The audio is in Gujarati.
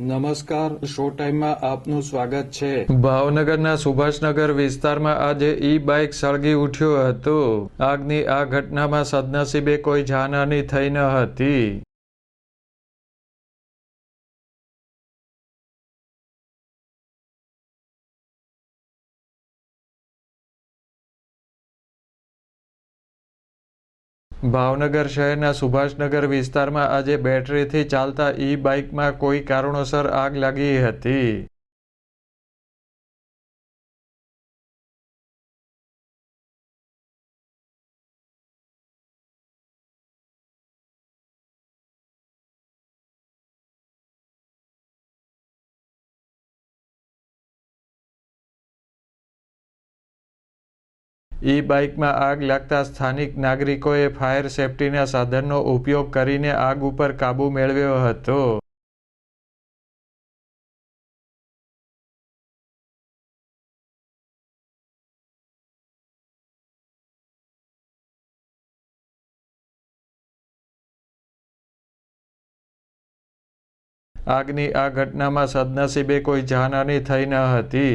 નમસ્કાર, શો ટાઈમમાં આપનું સ્વાગત છે. ભાવનગરના સુભાષનગર વિસ્તારમાં આજે ઈ બાઇક સળગી ઉઠ્યું હતું. આગની આ ઘટનામાં સદનસીબે કોઈ જાનહાની થઈ ન હતી. ભાવનગર શહેરના સુભાષનગર વિસ્તારમાં આજે બેટરીથી ચાલતા ઈ બાઇકમાં કોઈ કારણોસર આગ લાગી હતી. ઈ બાઇકમાં આગ લાગતા સ્થાનિક નાગરિકોએ ફાયર સેફટીના સાધનનો ઉપયોગ કરીને આગ ઉપર કાબૂ મેળવ્યો હતો. આગની આ ઘટનામાં સદનસીબે કોઈ જાનહાની થઈ ન હતી.